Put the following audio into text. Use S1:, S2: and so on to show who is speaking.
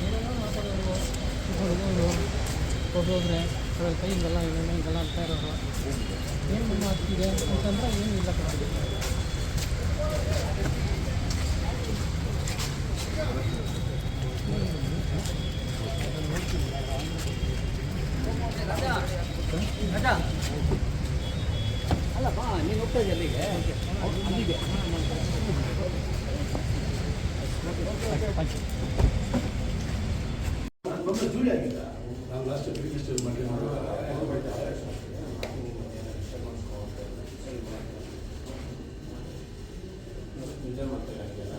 S1: ಏನೇನೋ ಮಾತಾಡೋರು ಹುಡುಗರು ಒಬ್ಬೊಬ್ಬರೇ ಅದ್ರ ಕೈ ಹಿಂಗೆಲ್ಲ ಹಿಂಗೆಲ್ಲ ಹಿಂಗೆಲ್ಲ ಮಾಡ್ತಿದೆ ಅಂತಂದ್ರೆ ಏನು ಇಲ್ಲ ಅಲ್ಲ
S2: ಅಲ್ಲಪ್ಪ ನೀನು ಹೋಗ್ತಾ ಇದೆಯಾ ಅಲ್ಲಿಗೆ. ಆಗಿಲ್ಲ
S3: ನಾವು ಲಾಸ್ಟ್ ರಿಜಿಸ್ಟರ್ ಮಾಡಿ ನಿಜ ಮಾತಾಡೋಕ್ಕಿಲ್ಲ